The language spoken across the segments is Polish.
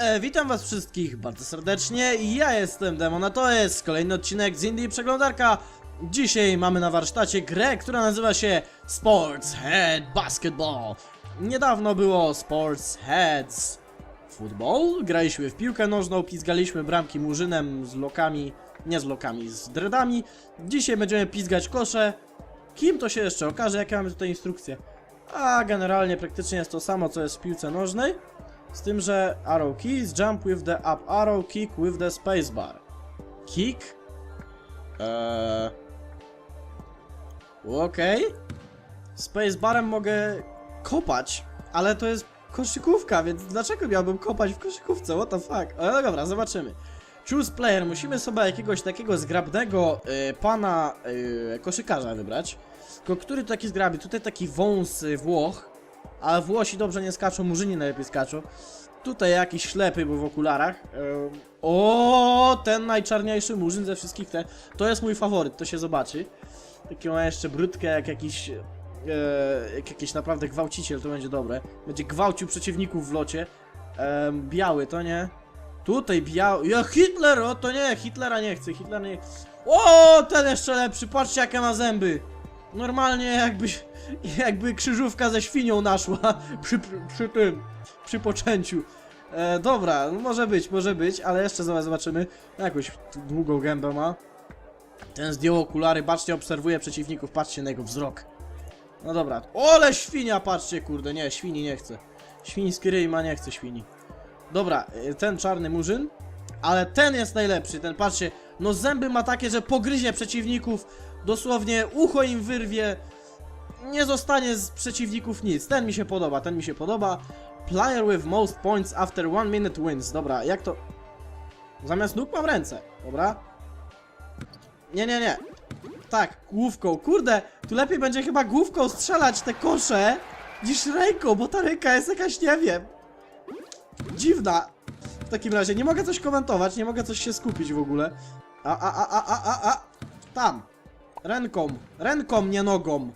e, witam was wszystkich bardzo serdecznie. Ja jestem Demon, a to jest kolejny odcinek z Indie Przeglądarka. Dzisiaj mamy na warsztacie grę, która nazywa się Sports Head Basketball. Niedawno było Sports Heads Football. Graliśmy w piłkę nożną, pizgaliśmy bramki murzynem z lokami, nie z lokami, z dreadami. Dzisiaj będziemy pizgać kosze. Kim to się jeszcze okaże, jakie mamy tutaj instrukcje. A generalnie praktycznie jest to samo, co jest w piłce nożnej. Z tym, że arrow keys, jump with the up arrow, kick with the spacebar. Kick? Eee... Okej. Spacebarem mogę kopać, ale to jest koszykówka, więc dlaczego miałbym kopać w koszykówce? What the fuck? Ale no dobra, zobaczymy. Choose player. Musimy sobie jakiegoś takiego zgrabnego y, pana y, koszykarza wybrać. Tylko który taki zgrabi? Tutaj taki wąs y, Włoch. A Włosi dobrze nie skaczą, Murzyni najlepiej skaczą. Tutaj jakiś ślepy był w okularach. O, ten najczarniejszy Murzyn ze wszystkich te. To jest mój faworyt, to się zobaczy. Taki ma jeszcze brudkę jak jakiś... E, jak jakiś naprawdę gwałciciel, to będzie dobre. Będzie gwałcił przeciwników w locie. Biały, to nie. Tutaj biały. Ja Hitler, o to nie, Hitlera nie chcę, Hitlera nie O, ten jeszcze lepszy, patrzcie jakie ma zęby. Normalnie jakby, jakby krzyżówka ze świnią naszła przy, przy, tym, przy poczęciu. E, dobra, no może być, może być, ale jeszcze zaraz zobaczymy. Jakąś długą gębę ma. Ten zdjął okulary, bacznie obserwuje przeciwników, patrzcie na jego wzrok. No dobra, ole świnia, patrzcie kurde, nie, świni nie chcę. Świński ryj ma, nie chcę świni. Dobra, e, ten czarny murzyn, ale ten jest najlepszy, ten patrzcie, no zęby ma takie, że pogryzie przeciwników, dosłownie ucho im wyrwie, nie zostanie z przeciwników nic. Ten mi się podoba, ten mi się podoba. Player with most points after one minute wins. Dobra, jak to... Zamiast nóg mam ręce, dobra? Nie, nie, nie. Tak, główką. Kurde, tu lepiej będzie chyba główką strzelać te kosze niż ręką, bo ta ręka jest jakaś, nie wiem, dziwna. W takim razie nie mogę coś komentować, nie mogę coś się skupić w ogóle. A, a, a, a, a, a, a. Tam. Ręką. Ręką, nie nogą.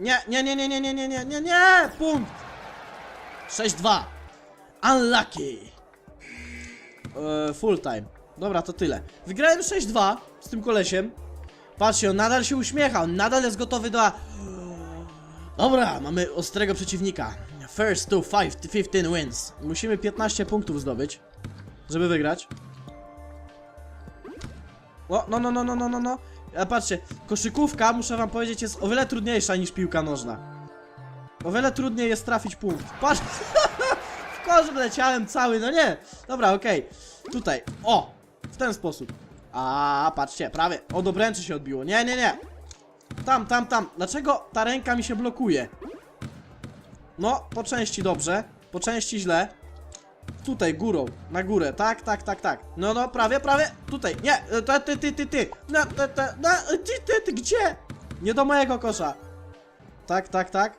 Nie, nie, nie, nie, nie, nie, nie, nie, nie, nie! Punkt! 6-2. Unlucky. Eee, full time. Dobra, to tyle. Wygrałem 6-2 z tym kolesiem. Patrzcie, on nadal się uśmiecha, on nadal jest gotowy do... Dobra, mamy ostrego przeciwnika. First to 5 to 15 wins. Musimy 15 punktów zdobyć, żeby wygrać. O, no, no, no, no, no, no, no. Ja patrzcie, koszykówka, muszę wam powiedzieć, jest o wiele trudniejsza niż piłka nożna. O wiele trudniej jest trafić punkt. Patrz! w kosz leciałem cały, no nie! Dobra, okej. Tutaj, o! W ten sposób. A, patrzcie, prawie. Od obręczy się odbiło. Nie, nie, nie. Tam, tam, tam. Dlaczego ta ręka mi się blokuje? No, po części dobrze, po części źle. Tutaj, górą, na górę, tak, tak, tak, tak. No, no, prawie, prawie, tutaj, nie, e, ty, ty, ty, ty, no, ty, no, ty, ty, ty, gdzie? Nie do mojego kosza. Tak, tak, tak.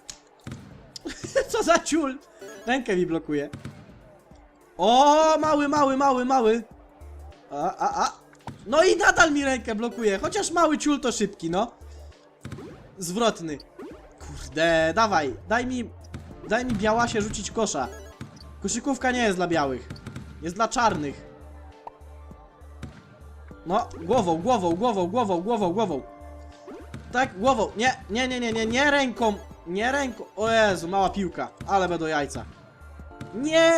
Co za ciul? Rękę mi blokuje. O, mały, mały, mały, mały. A, a, a. No i nadal mi rękę blokuje, chociaż mały ciul to szybki, no. Zwrotny. Kurde, dawaj, daj mi, daj mi białasie rzucić kosza. Koszykówka nie jest dla białych. Jest dla czarnych. No, głową, głową, głową, głową, głową, głową. Tak, głową. Nie, nie, nie, nie, nie, nie ręką. Nie ręką. O Jezu, mała piłka. Ale będą jajca. Nie!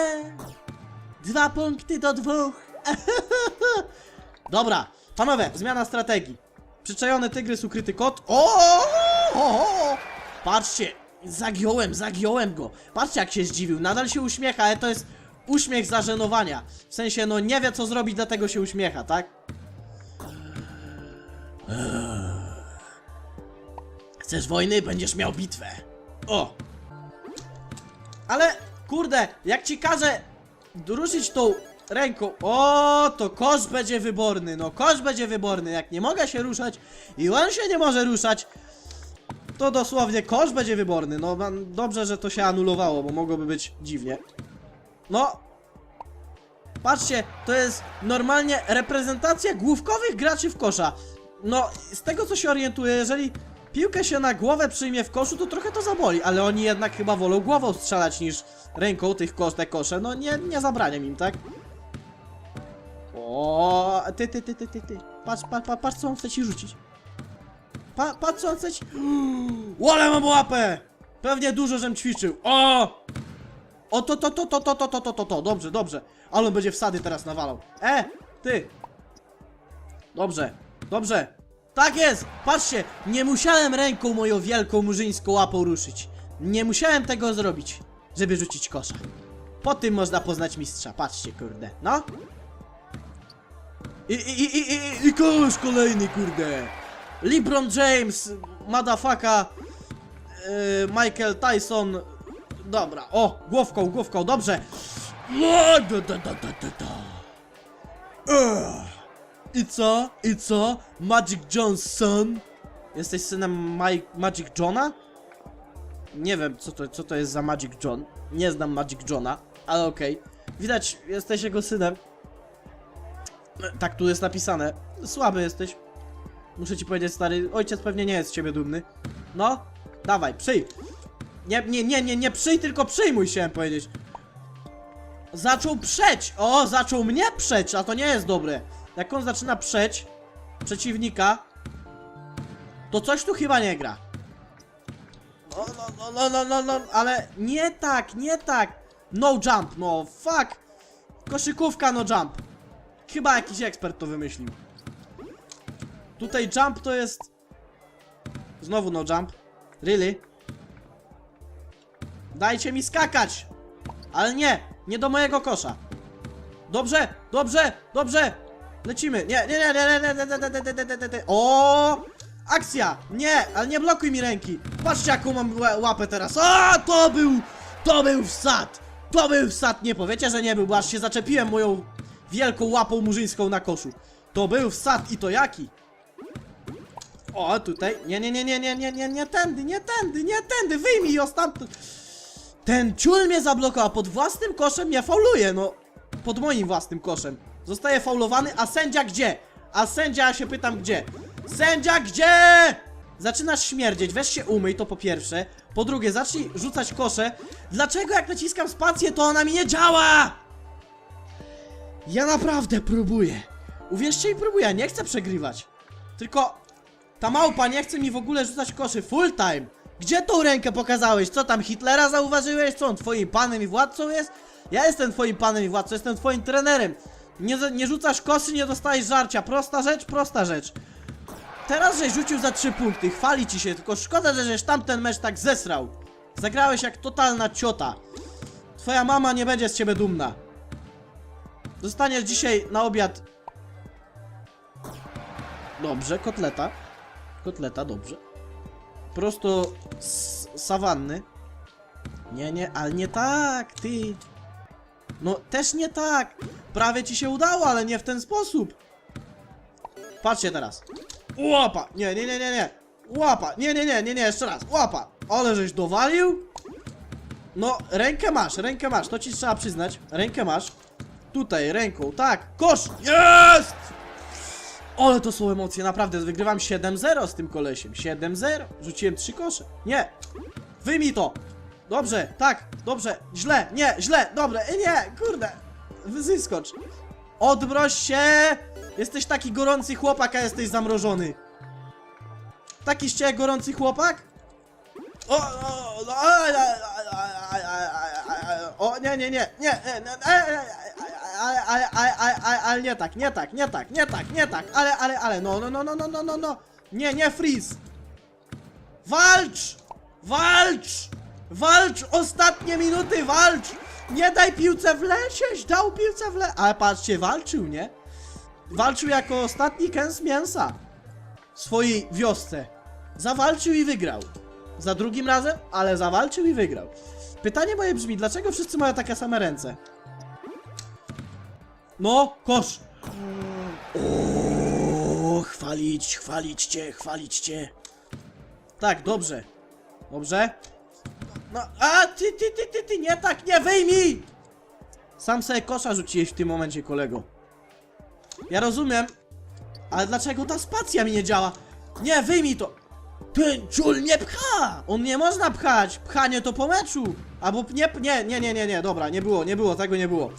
Dwa punkty do dwóch. Dobra, panowie, zmiana strategii. Przyczajony tygrys, ukryty kot. O! Patrzcie, zagiąłem, zagiąłem go. Patrzcie jak się zdziwił, nadal się uśmiecha, ale to jest uśmiech zażenowania. W sensie, no nie wie co zrobić, dlatego się uśmiecha, tak? Chcesz wojny? Będziesz miał bitwę. O! Ale, kurde, jak ci każę ruszyć tą ręką, o, to kosz będzie wyborny, no kosz będzie wyborny, jak nie mogę się ruszać i on się nie może ruszać, to dosłownie kosz będzie wyborny, no dobrze, że to się anulowało, bo mogłoby być dziwnie. No, patrzcie, to jest normalnie reprezentacja główkowych graczy w kosza. No, z tego co się orientuję, jeżeli piłkę się na głowę przyjmie w koszu, to trochę to zaboli, ale oni jednak chyba wolą głową strzelać niż ręką tych kosz, te kosze. No nie, nie zabraniam im, tak? O, ty, ty, ty, ty, ty, ty. Patrz, patrz, patrz, patrz co on chce ci rzucić. Pa, patrz co ci... Łole mam łapę! Pewnie dużo, żem ćwiczył. O! O, to, to, to, to, to, to, to, to, to, to, dobrze, dobrze. Ale on będzie wsady teraz nawalał. E, ty! Dobrze, dobrze. Tak jest! Patrzcie, nie musiałem ręką moją wielką murzyńską łapą ruszyć. Nie musiałem tego zrobić, żeby rzucić kosza. Po tym można poznać mistrza, patrzcie, kurde. No. I, i, i, i, i, i kosz kolejny, kurde. LeBron James, motherfucka, yy, Michael Tyson. Dobra, o, głowką, głowką, dobrze. No. I co? I co? Magic Johnson? Jesteś synem Magic Johna? Nie wiem, co to, co to jest za Magic John. Nie znam Magic Johna, ale okej. Widać, jesteś jego synem. Tak tu jest napisane. Słaby jesteś. Muszę ci powiedzieć, stary, ojciec pewnie nie jest z ciebie dumny. No, dawaj, przyj. Nie, nie, nie, nie, nie przyj, tylko przyjmuj się, powiedzieć. Zaczął przeć! O, zaczął mnie przeć, a to nie jest dobre. Jak on zaczyna przeć przeciwnika, to coś tu chyba nie gra. No, no, no, no, no, no, no, ale nie tak, nie tak. No jump, no fuck. Koszykówka, no jump. Chyba jakiś ekspert to wymyślił. Tutaj jump to jest... Znowu no jump. Really? Dajcie mi skakać! Ale nie, nie do mojego kosza. Dobrze, dobrze, dobrze. Lecimy. Nie, nie, nie, nie, nie, nie, nie, nie, nie, nie, nie. O! Akcja! Nie, ale nie blokuj mi ręki. Patrzcie jaką mam ła- łapę teraz. O, to był, to był wsad. To był wsad. Nie powiecie, że nie był, bo aż się zaczepiłem moją wielką łapą murzyńską na koszu. To był wsad i to jaki? O, tutaj. Nie, nie, nie, nie, nie, nie, nie, nie tędy, nie tędy, nie tędy. Wyjmij ją stamtąd. Ten ciul mnie zablokował, pod własnym koszem mnie fauluje, no. Pod moim własnym koszem. Zostaje faulowany, a sędzia gdzie? A sędzia, ja się pytam gdzie? Sędzia gdzie? Zaczynasz śmierdzieć, weź się umyj, to po pierwsze. Po drugie, zacznij rzucać kosze. Dlaczego jak naciskam spację, to ona mi nie działa? Ja naprawdę próbuję. Uwierzcie mi, próbuję, nie chcę przegrywać. Tylko ta małpa nie chce mi w ogóle rzucać koszy full time. Gdzie tą rękę pokazałeś? Co tam, Hitlera zauważyłeś? Co on twoim panem i władcą jest? Ja jestem twoim panem i władcą, jestem twoim trenerem. Nie, nie rzucasz kosy, nie dostajesz żarcia. Prosta rzecz, prosta rzecz. Teraz żeś rzucił za 3 punkty, chwali ci się, tylko szkoda, że żeś tamten mecz tak zesrał. Zagrałeś jak totalna ciota. Twoja mama nie będzie z ciebie dumna. Dostaniesz dzisiaj na obiad... Dobrze, kotleta. Kotleta, dobrze. Prosto z sawanny. Nie, nie, ale nie tak, ty. No, też nie tak. Prawie ci się udało, ale nie w ten sposób. Patrzcie teraz. Łapa! Nie, nie, nie, nie, nie. Łapa! Nie, nie, nie, nie, nie, jeszcze raz. Łapa! Ale żeś dowalił? No, rękę masz, rękę masz, to ci trzeba przyznać. Rękę masz. Tutaj, ręką, tak. Kosz! Jest! Ale to są emocje, naprawdę. Wygrywam 7-0 z tym kolesiem. 7-0. Rzuciłem 3 kosze. Nie! Wyjmij to! Dobrze, tak, dobrze, źle, nie, źle, dobre, e, nie, kurde. Wyskocz. Odmroź się! Jesteś taki gorący chłopak, a jesteś zamrożony. Taki z gorący chłopak? O, o, o, a, a, a, a, a, o, nie, nie, nie, nie, nie, nie, ale, ale, ale, ale, ale, ale nie tak, nie tak, nie tak, nie tak, nie tak, ale, ale, ale, no, no, no, no, no, no, no, no, nie, nie, freeze. Walcz! Walcz! Walcz! Ostatnie minuty, walcz! Nie daj piłce wlecieć! Dał piłce wle... Ale patrzcie, walczył, nie? Walczył jako ostatni kęs mięsa w swojej wiosce. Zawalczył i wygrał. Za drugim razem, ale zawalczył i wygrał. Pytanie moje brzmi, dlaczego wszyscy mają takie same ręce? No, kosz! O, chwalić, chwalić cię, chwalić cię. Tak, dobrze. Dobrze? No, a ty, ty, ty, ty, ty, nie tak, nie wyjmij! Sam sobie kosza rzuciłeś w tym momencie, kolego. Ja rozumiem, ale dlaczego ta spacja mi nie działa? Nie, wyjmij to! Ten ciul nie pcha! On nie można pchać! Pchanie to po meczu! Albo nie, nie, nie, nie, nie, nie, dobra, nie było, nie było, tego nie było.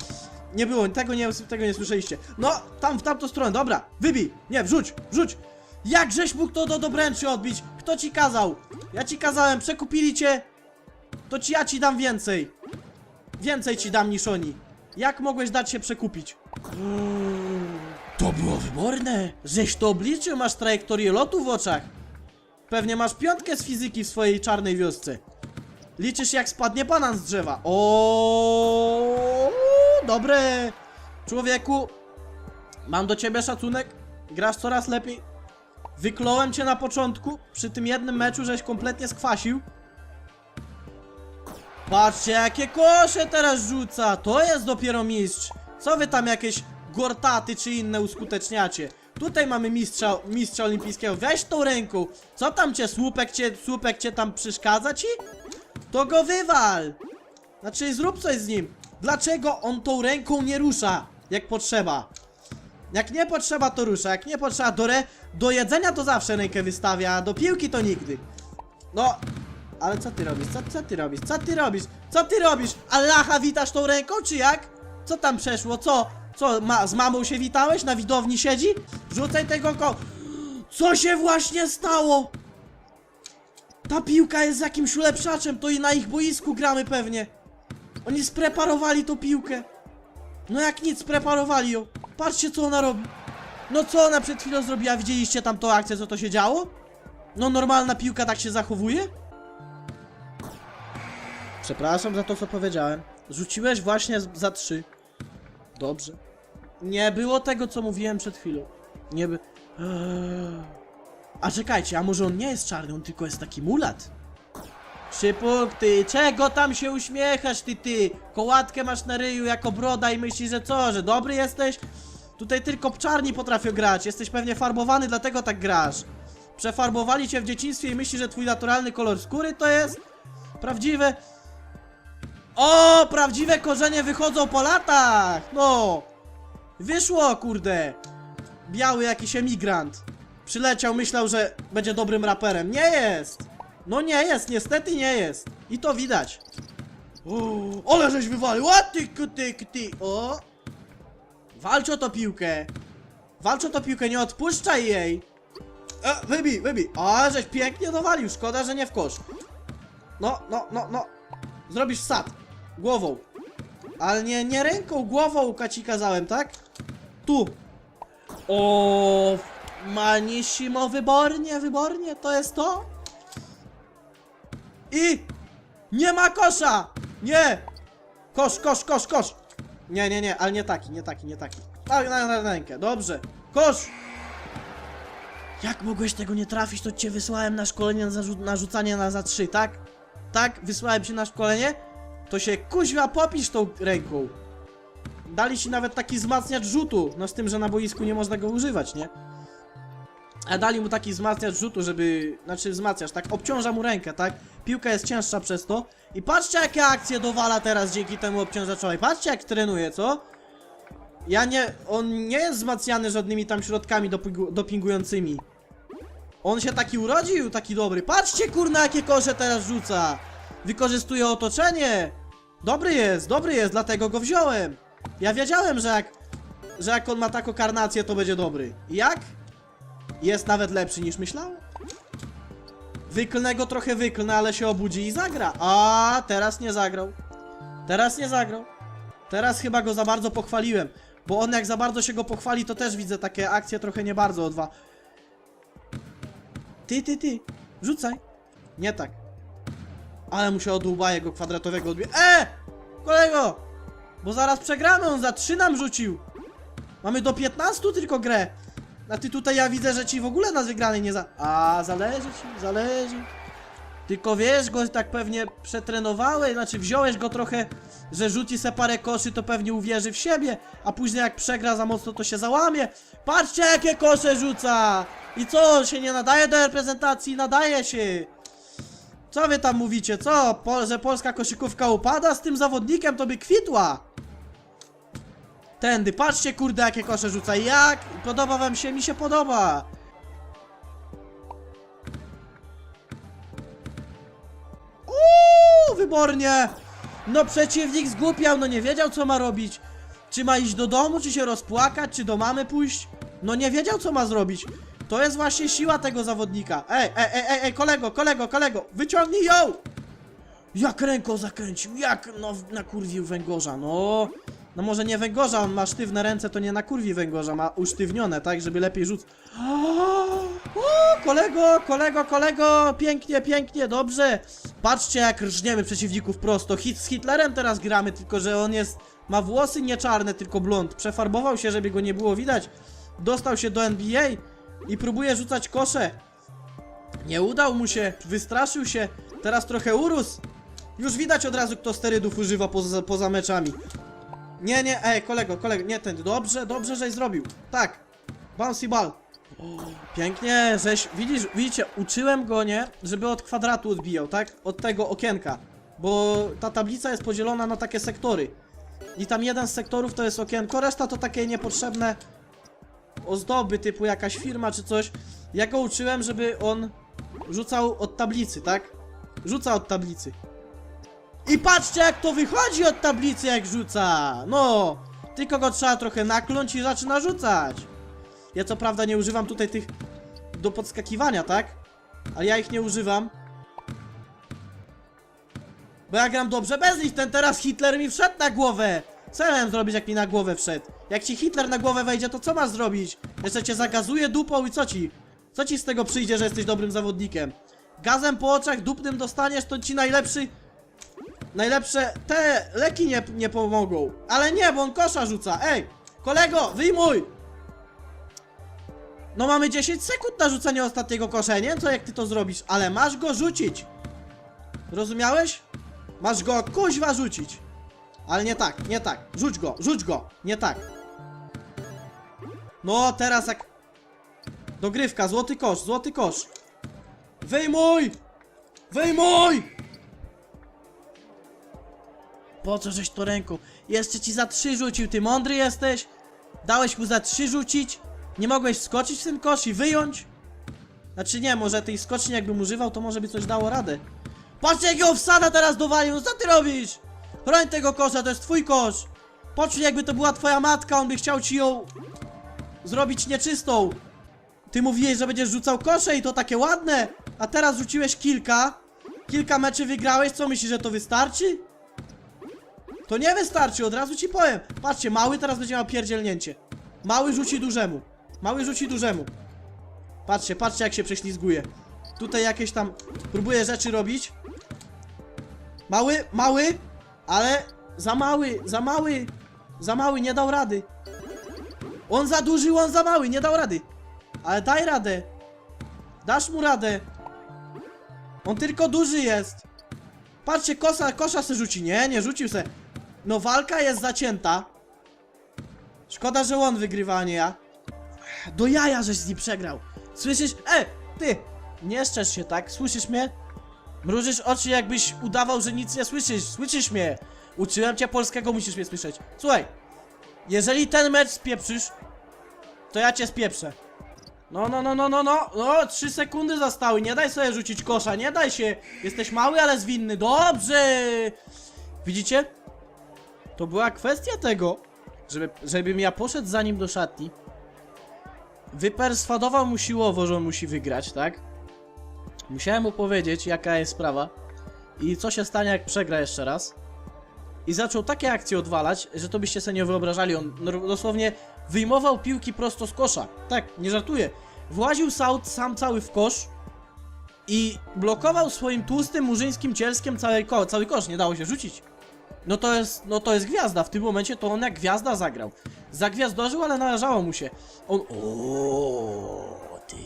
Nie było, tego nie, tego nie słyszeliście. No, tam, w tamtą stronę, dobra, wybij! Nie, wrzuć, wrzuć! Jak żeś mógł to do dobręczy odbić? Kto ci kazał? Ja ci kazałem, przekupili cię! To ci ja ci dam więcej! Więcej ci dam niż oni. Jak mogłeś dać się przekupić? To było wyborne! Żeś to obliczył, masz trajektorię lotu w oczach. Pewnie masz piątkę z fizyki w swojej czarnej wiosce. Liczysz jak spadnie banan z drzewa. O, dobre. Człowieku, mam do ciebie szacunek. Grasz coraz lepiej. Wykląłem cię na początku. Przy tym jednym meczu, żeś kompletnie skwasił. Patrzcie, jakie kosze teraz rzuca! To jest dopiero mistrz! Co wy tam jakieś gortaty czy inne uskuteczniacie? Tutaj mamy mistrza, mistrza olimpijskiego. Weź tą ręką! Co tam cię, słupek cię, słupek cię tam przeszkadza ci? To go wywal! Znaczy, zrób coś z nim. Dlaczego on tą ręką nie rusza, jak potrzeba? Jak nie potrzeba, to rusza. Jak nie potrzeba, do, re, do jedzenia to zawsze rękę wystawia, a do piłki to nigdy. No, ale co ty robisz? Co, co ty robisz? Co ty robisz? Co ty robisz? Allaha witasz tą ręką, czy jak? Co tam przeszło? Co? Co, ma, z mamą się witałeś? Na widowni siedzi? Rzucaj tego ko... Co się właśnie stało? Ta piłka jest jakimś ulepszaczem, to i na ich boisku gramy pewnie. Oni spreparowali tą piłkę. No jak nic, spreparowali ją. Patrzcie co ona robi. No co ona przed chwilą zrobiła? Widzieliście tam tą akcję, co to się działo? No normalna piłka tak się zachowuje? Przepraszam za to, co powiedziałem. Rzuciłeś właśnie za trzy. Dobrze. Nie było tego, co mówiłem przed chwilą. Nie by... Eee. A czekajcie, a może on nie jest czarny, on tylko jest taki mulat? Trzy punkty. Czego tam się uśmiechasz, ty, ty? Kołatkę masz na ryju jako broda i myślisz, że co, że dobry jesteś? Tutaj tylko czarni potrafią grać. Jesteś pewnie farbowany, dlatego tak grasz. Przefarbowali cię w dzieciństwie i myślisz, że twój naturalny kolor skóry to jest prawdziwe. O, prawdziwe korzenie wychodzą po latach! No! Wyszło, kurde! Biały jakiś emigrant. Przyleciał, myślał, że będzie dobrym raperem. Nie jest! No nie jest, niestety nie jest. I to widać. O, ale żeś wywalił! A ty, ty, ty, o! Walcz o to piłkę! Walcz o to piłkę, nie odpuszczaj jej! E, wybij, wybij! O, żeś pięknie dowalił, szkoda, że nie w kosz. No, no, no, no. Zrobisz sad. Głową. Ale nie, nie ręką, głową ci kazałem, tak? Tu. O, manissimo, wybornie, wybornie, to jest to? I nie ma kosza! Nie! Kosz, kosz, kosz, kosz! Nie, nie, nie, ale nie taki, nie taki, nie taki. Tak, na, na rękę, dobrze. Kosz! Jak mogłeś tego nie trafić, to cię wysłałem na szkolenie na, na rzucanie na za trzy, tak? Tak? Wysłałem cię na szkolenie? To się kuźwa popisz tą ręką. Dali ci nawet taki wzmacniacz rzutu, no z tym, że na boisku nie można go używać, nie? A dali mu taki wzmacniacz rzutu, żeby... Znaczy wzmacniacz, tak? Obciąża mu rękę, tak? Piłka jest cięższa przez to. I patrzcie jakie akcje dowala teraz dzięki temu obciążaczowi. Patrzcie jak trenuje, co? Ja nie... On nie jest wzmacniany żadnymi tam środkami dopingu, dopingującymi. On się taki urodził, taki dobry. Patrzcie kurna jakie kosze teraz rzuca. Wykorzystuje otoczenie. Dobry jest, dobry jest, dlatego go wziąłem. Ja wiedziałem, że jak... Że jak on ma taką karnację, to będzie dobry. Jak? Jest nawet lepszy niż myślałem. Wyklnę go trochę wyklnę, ale się obudzi i zagra. A teraz nie zagrał. Teraz nie zagrał. Teraz chyba go za bardzo pochwaliłem. Bo on jak za bardzo się go pochwali, to też widzę takie akcje trochę nie bardzo o dwa. Ty, ty, ty. Rzucaj. Nie tak. Ale mu się odłuba jego kwadratowego odbije. E! Kolego! Bo zaraz przegramy, on za 3 nam rzucił. Mamy do 15 tylko grę. A ty tutaj ja widzę, że ci w ogóle na wygranej nie za... A, zależy ci, zależy. Tylko wiesz, go tak pewnie przetrenowałeś, znaczy wziąłeś go trochę, że rzuci se parę koszy, to pewnie uwierzy w siebie, a później jak przegra za mocno, to się załamie. Patrzcie, jakie kosze rzuca! I co, się nie nadaje do reprezentacji? Nadaje się! Co wy tam mówicie, co? Po, że polska koszykówka upada? Z tym zawodnikiem to by kwitła! Tędy, patrzcie kurde jakie kosze rzuca, jak? Podoba wam się? Mi się podoba! Uuu, wybornie! No przeciwnik zgłupiał, no nie wiedział co ma robić. Czy ma iść do domu, czy się rozpłakać, czy do mamy pójść? No nie wiedział co ma zrobić. To jest właśnie siła tego zawodnika. Ej, ej, ej, ej, ej kolego, kolego, kolego, wyciągnij ją! Jak ręką zakręcił, jak no nakurwił węgorza, no. No może nie węgorza, on ma sztywne ręce, to nie nakurwi węgorza, ma usztywnione, tak, żeby lepiej rzuc... O, kolego, kolego, kolego, pięknie, pięknie, dobrze. Patrzcie jak rżniemy przeciwników prosto. Hit z Hitlerem teraz gramy, tylko że on jest... Ma włosy nie czarne, tylko blond. Przefarbował się, żeby go nie było widać. Dostał się do NBA i próbuje rzucać kosze. Nie udał mu się, wystraszył się, teraz trochę urósł. Już widać od razu, kto sterydów używa poza, poza meczami. Nie, nie, ej, kolego, kolego, nie ten. Dobrze, dobrze, żeś zrobił. Tak. Bouncy ball. Pięknie, żeś, widzisz, widzicie, uczyłem go, nie, żeby od kwadratu odbijał, tak? Od tego okienka. Bo ta tablica jest podzielona na takie sektory. I tam jeden z sektorów to jest okienko, reszta to takie niepotrzebne ozdoby, typu jakaś firma czy coś. Ja go uczyłem, żeby on rzucał od tablicy, tak? Rzuca od tablicy. I patrzcie jak to wychodzi od tablicy jak rzuca! No! Tylko go trzeba trochę nakląć i zaczyna rzucać. Ja co prawda nie używam tutaj tych do podskakiwania, tak? Ale ja ich nie używam. Bo ja gram dobrze bez nich, ten teraz Hitler mi wszedł na głowę! Co ja miałem zrobić jak mi na głowę wszedł? Jak ci Hitler na głowę wejdzie, to co masz zrobić? Jeszcze cię zagazuje dupą i co ci? Co ci z tego przyjdzie, że jesteś dobrym zawodnikiem? Gazem po oczach dupnym dostaniesz, to ci najlepszy... Najlepsze... Te leki nie, nie pomogą. Ale nie, bo on kosza rzuca. Ej! Kolego, wyjmuj! No mamy 10 sekund na rzucenie ostatniego kosza. Nie co jak ty to zrobisz, ale masz go rzucić. Rozumiałeś? Masz go kuźwa rzucić. Ale nie tak, nie tak. Rzuć go, rzuć go. Nie tak. No, teraz jak... Dogrywka, złoty kosz, złoty kosz. Wyjmuj! Wyjmuj! Po co żeś to ręką? Jeszcze ci za trzy rzucił, ty mądry jesteś? Dałeś mu za trzy rzucić? Nie mogłeś wskoczyć w ten kosz i wyjąć? Znaczy nie, może tej skoczni jakbym używał, to może by coś dało radę. Patrzcie jakiego wsada teraz dowalił, no co ty robisz? Broń tego kosza, to jest twój kosz. Poczuj jakby to była twoja matka, on by chciał ci ją zrobić nieczystą. Ty mówiłeś, że będziesz rzucał kosze i to takie ładne, a teraz rzuciłeś kilka. Kilka meczy wygrałeś, co myślisz, że to wystarczy? To nie wystarczy, od razu ci powiem. Patrzcie, mały teraz będzie miał pierdzielnięcie. Mały rzuci dużemu. Mały rzuci dużemu. Patrzcie, patrzcie jak się prześlizguje. Tutaj jakieś tam próbuje rzeczy robić. Mały, mały, ale za mały, za mały, za mały, nie dał rady. On za duży, on za mały, nie dał rady. Ale daj radę. Dasz mu radę. On tylko duży jest. Patrzcie, kosa, kosza se rzuci. Nie, nie rzucił se. No walka jest zacięta. Szkoda, że on wygrywa, a nie ja. Do jaja, żeś z nim przegrał. Słyszysz? E, ty! Nie szczerz się, tak? Słyszysz mnie? Mrużysz oczy, jakbyś udawał, że nic nie słyszysz. Słyszysz mnie? Uczyłem cię polskiego, musisz mnie słyszeć. Słuchaj, jeżeli ten mecz spieprzysz, to ja cię spieprzę. No, no, no, no, no, no, no, trzy sekundy zostały, nie daj sobie rzucić kosza, nie daj się. Jesteś mały, ale zwinny, dobrze. Widzicie? To była kwestia tego, żeby, żebym ja poszedł za nim do szatni, wyperswadował mu siłowo, że on musi wygrać, tak? Musiałem mu powiedzieć, jaka jest sprawa i co się stanie, jak przegra jeszcze raz. I zaczął takie akcje odwalać, że to byście sobie nie wyobrażali. On no- dosłownie wyjmował piłki prosto z kosza. Tak, nie żartuję. Właził sam, sam cały w kosz i blokował swoim tłustym murzyńskim cielskiem cały, ko cały kosz. Nie dało się rzucić. No to jest, no to jest gwiazda. W tym momencie to on jak gwiazda zagrał. Zagwiazdożył, ale należało mu się. On... O, ty...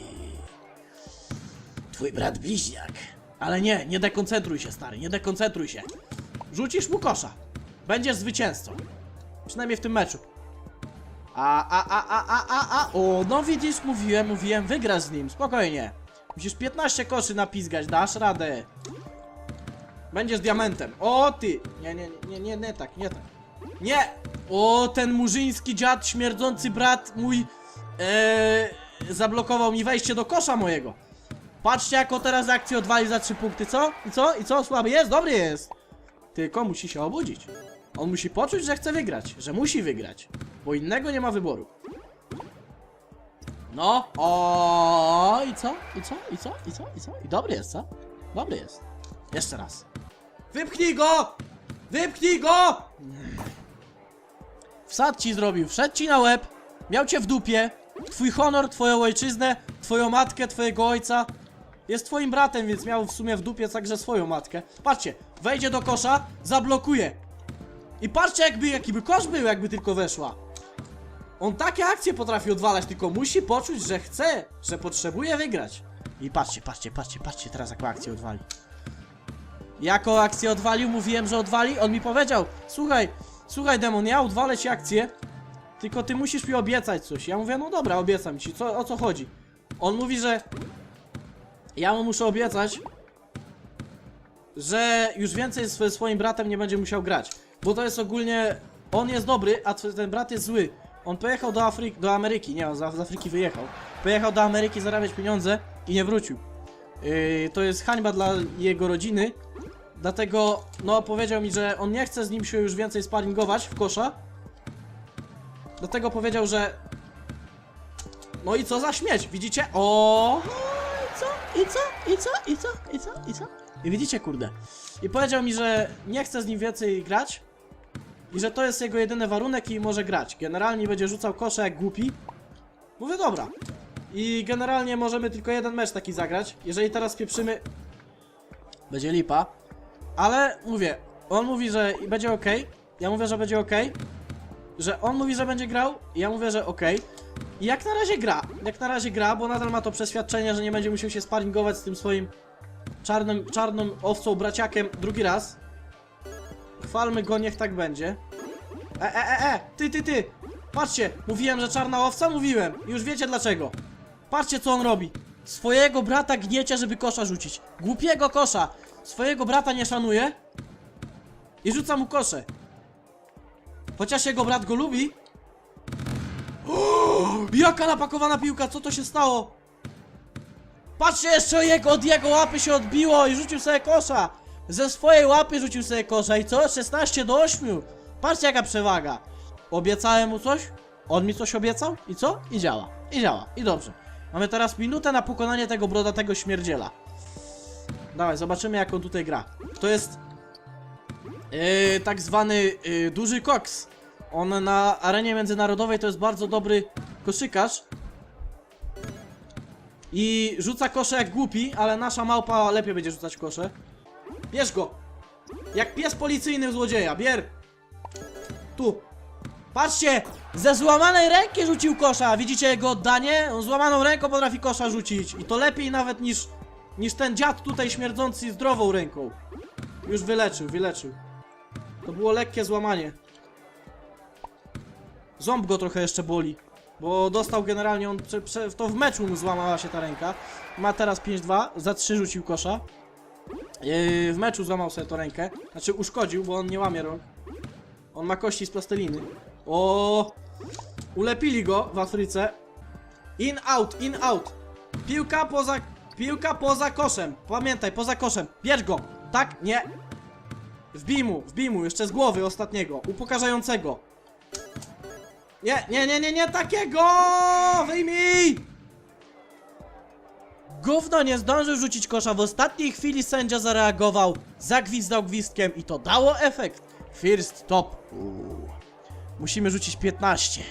Twój brat bliźniak. Ale nie, nie dekoncentruj się, stary, nie dekoncentruj się. Rzucisz mu kosza. Będziesz zwycięzcą. Przynajmniej w tym meczu. A, a, a, a, a, a, a. O, no widzisz, mówiłem, mówiłem, wygrasz z nim, spokojnie. Musisz 15 koszy napizgać, dasz radę. Będziesz diamentem. O, ty! Nie, nie, nie, nie, nie tak, nie tak. Nie! O, ten murzyński dziad, śmierdzący brat mój, ee, zablokował mi wejście do kosza mojego. Patrzcie, jaką teraz akcję odwali za 3 punkty, co? I co? I co? Słaby jest? Dobry jest. tylko musi się obudzić. On musi poczuć, że chce wygrać, że musi wygrać, bo innego nie ma wyboru. No, o i co? I co? I co? I co? I co? I dobry jest, co? Dobry jest. Jeszcze raz. Wypchnij go! Wypchnij go! Wsad ci zrobił, wszedł ci na łeb, miał cię w dupie, twój honor, twoją ojczyznę, twoją matkę, twojego ojca. Jest twoim bratem, więc miał w sumie w dupie także swoją matkę. Patrzcie, wejdzie do kosza, zablokuje. I patrzcie jakby, jaki by kosz był, jakby tylko weszła. On takie akcje potrafi odwalać, tylko musi poczuć, że chce, że potrzebuje wygrać. I patrzcie, patrzcie, patrzcie, patrzcie teraz jaką akcję odwali. Jaką akcję odwalił? Mówiłem, że odwali. On mi powiedział, słuchaj, słuchaj demon, ja odwalę ci akcję, tylko ty musisz mi obiecać coś. Ja mówię, no dobra, obiecam ci, co, o co chodzi? On mówi, że ja mu muszę obiecać, że już więcej ze swoim bratem nie będzie musiał grać. Bo to jest ogólnie, on jest dobry, a ten brat jest zły. On pojechał do Afryki, do Ameryki, nie, on z Afryki wyjechał. Pojechał do Ameryki zarabiać pieniądze i nie wrócił. Yy, to jest hańba dla jego rodziny. Dlatego, no, powiedział mi, że on nie chce z nim się już więcej sparingować w kosza. Dlatego powiedział, że... No i co za śmieć, widzicie? O! I co? I co? I co? I co? I co? I co? I widzicie, kurde. I powiedział mi, że nie chce z nim więcej grać. I że to jest jego jedyny warunek i może grać. Generalnie będzie rzucał kosze jak głupi. Mówię, dobra. I generalnie możemy tylko jeden mecz taki zagrać. Jeżeli teraz pieprzymy... Będzie lipa. Ale mówię, on mówi, że będzie ok. Ja mówię, że będzie ok. Że on mówi, że będzie grał. Ja mówię, że ok. I jak na razie gra. Jak na razie gra, bo nadal ma to przeświadczenie, że nie będzie musiał się sparingować z tym swoim czarnym, czarną owcą braciakiem drugi raz. Chwalmy go, niech tak będzie. E, e, e, e, ty, ty, ty. Patrzcie, mówiłem, że czarna owca? Mówiłem. Już wiecie dlaczego. Patrzcie, co on robi. Swojego brata gniecie, żeby kosza rzucić. Głupiego kosza. Swojego brata nie szanuje. I rzuca mu kosze. Chociaż jego brat go lubi. O, jaka napakowana piłka, co to się stało? Patrzcie, jeszcze jego, od jego łapy się odbiło i rzucił sobie kosza. Ze swojej łapy rzucił sobie kosza i co? 16 do 8. Patrzcie jaka przewaga. Obiecałem mu coś, on mi coś obiecał i co? I działa. I działa. I dobrze. Mamy teraz minutę na pokonanie tego brodatego śmierdziela. Dawaj, zobaczymy jak on tutaj gra. To jest yy, tak zwany yy, duży koks. On na arenie międzynarodowej to jest bardzo dobry koszykarz. I rzuca kosze jak głupi, ale nasza małpa lepiej będzie rzucać kosze. Bierz go! Jak pies policyjny złodzieja, bier! Tu! Patrzcie! Ze złamanej ręki rzucił kosza! Widzicie jego oddanie? On złamaną ręką potrafi kosza rzucić. I to lepiej nawet niż, niż ten dziad tutaj śmierdzący zdrową ręką. Już wyleczył, wyleczył. To było lekkie złamanie. Ząb go trochę jeszcze boli. Bo dostał generalnie on, prze, prze, to w meczu mu złamała się ta ręka. Ma teraz 5-2, za 3 rzucił kosza. Yy, w meczu złamał sobie tą rękę. Znaczy uszkodził, bo on nie łamie rąk. On ma kości z plasteliny. O, Ulepili go w Afryce. In, out, in, out. Piłka poza, piłka poza koszem. Pamiętaj, poza koszem. Bierz go. Tak? Nie. Wbij mu, wbij mu, jeszcze z głowy ostatniego. Upokarzającego. Nie, nie, nie, nie, nie takiego! Wyjmij! Gówno nie zdążył rzucić kosza. W ostatniej chwili sędzia zareagował, zagwizdał gwizdkiem i to dało efekt. First stop. Uuu. Musimy rzucić 15.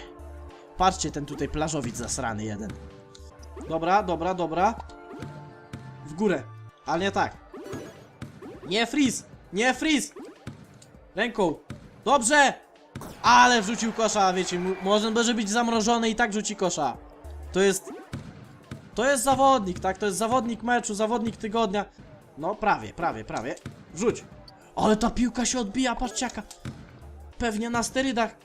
Patrzcie, ten tutaj plażowic zasrany jeden. Dobra, dobra, dobra. Górę. Ale nie tak. Nie freeze! Nie freeze! Ręką. Dobrze! Ale wrzucił kosza, wiecie, może może być zamrożony i tak rzuci kosza. To jest... To jest zawodnik, tak? To jest zawodnik meczu, zawodnik tygodnia. No, prawie, prawie, prawie. Wrzuć. Ale ta piłka się odbija, patrzcie jaka. Pewnie na sterydach.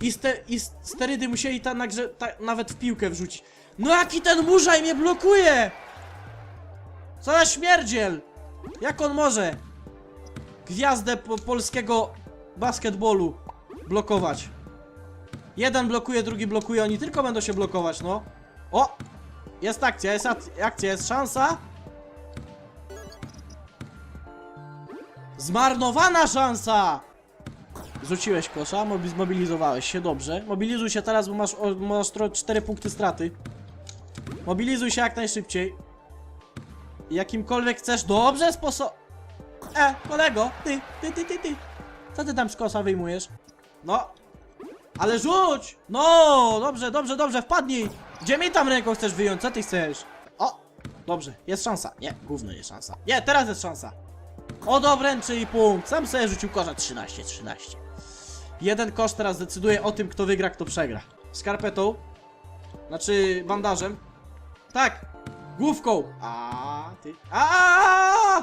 I, ste, i sterydy musieli ta, nagrze, ta, nawet w piłkę wrzucić. No jaki ten murzaj mnie blokuje! Co za śmierdziel! Jak on może? Gwiazdę po polskiego basketbolu blokować. Jeden blokuje, drugi blokuje, oni tylko będą się blokować, no. O! Jest akcja, jest ak- akcja, jest szansa. Zmarnowana szansa! Rzuciłeś kosza, mobi- zmobilizowałeś się, dobrze. Mobilizuj się teraz, bo masz, masz 4 punkty straty. Mobilizuj się jak najszybciej. Jakimkolwiek chcesz, dobrze sposób... E, kolego, ty, ty, ty, ty, ty. Co ty tam z kosa wyjmujesz? No. Ale rzuć! No, dobrze, dobrze, dobrze, wpadnij! Gdzie mi tam ręką chcesz wyjąć? Co ty chcesz? O, dobrze, jest szansa. Nie, gówno jest szansa. Nie, teraz jest szansa. O, dobręczy i punkt. Sam sobie rzucił kosza 13, 13. Jeden kosz teraz decyduje o tym, kto wygra, kto przegra. Skarpetą. Znaczy, bandażem. Tak, główką. A ty. A!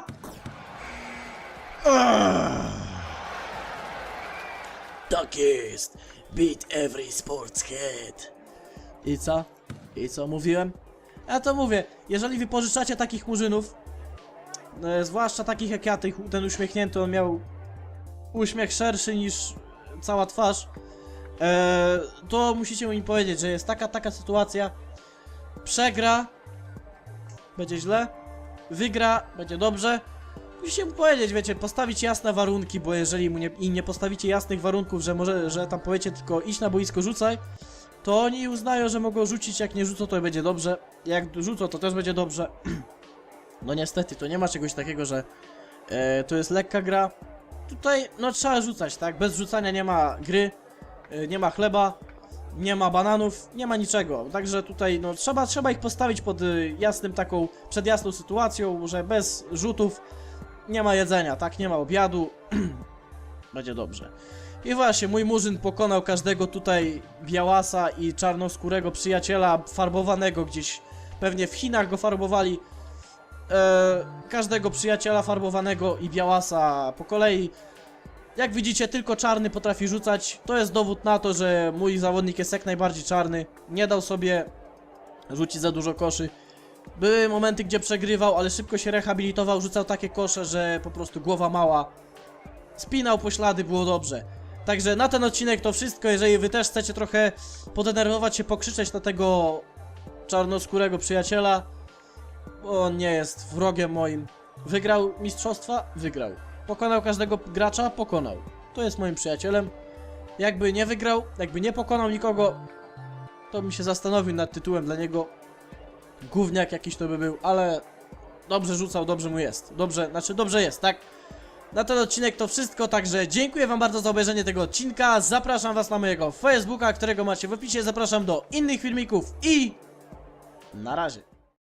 Tak jest. Beat every sports head. I co? I co mówiłem? Ja to mówię, jeżeli wypożyczacie takich murzynów, e, zwłaszcza takich jak ja, tych, ten uśmiechnięty, on miał uśmiech szerszy niż cała twarz, e, to musicie mi powiedzieć, że jest taka, taka sytuacja, przegra, będzie źle, wygra, będzie dobrze, Musicie mu powiedzieć, wiecie, postawić jasne warunki, bo jeżeli mu nie, im nie postawicie jasnych warunków, że może, że tam powiecie tylko iść na boisko, rzucaj, to oni uznają, że mogą rzucić, jak nie rzucą, to będzie dobrze, jak rzucą, to też będzie dobrze. No niestety, to nie ma czegoś takiego, że e, to jest lekka gra. Tutaj, no trzeba rzucać, tak? Bez rzucania nie ma gry, e, nie ma chleba, nie ma bananów, nie ma niczego. Także tutaj, no trzeba, trzeba ich postawić pod e, jasnym taką, przed jasną sytuacją, że bez rzutów nie ma jedzenia, tak? Nie ma obiadu. Będzie dobrze. I właśnie, mój murzyn pokonał każdego tutaj białasa i czarnoskórego przyjaciela farbowanego gdzieś. Pewnie w Chinach go farbowali. E, każdego przyjaciela farbowanego i białasa po kolei. Jak widzicie, tylko czarny potrafi rzucać. To jest dowód na to, że mój zawodnik jest jak najbardziej czarny. Nie dał sobie rzucić za dużo koszy. Były momenty, gdzie przegrywał, ale szybko się rehabilitował, rzucał takie kosze, że po prostu głowa mała. Spinał poślady, było dobrze. Także na ten odcinek to wszystko. Jeżeli wy też chcecie trochę podenerwować się, pokrzyczeć na tego czarnoskórego przyjaciela, on nie jest wrogiem moim. Wygrał mistrzostwa? Wygrał. Pokonał każdego gracza? Pokonał. To jest moim przyjacielem. Jakby nie wygrał, jakby nie pokonał nikogo, to bym się zastanowił nad tytułem dla niego. Gówniak jakiś to by był, ale dobrze rzucał, dobrze mu jest. Dobrze, znaczy dobrze jest, tak? Na ten odcinek to wszystko, także dziękuję wam bardzo za obejrzenie tego odcinka. Zapraszam was na mojego Facebooka, którego macie w opisie. Zapraszam do innych filmików i na razie.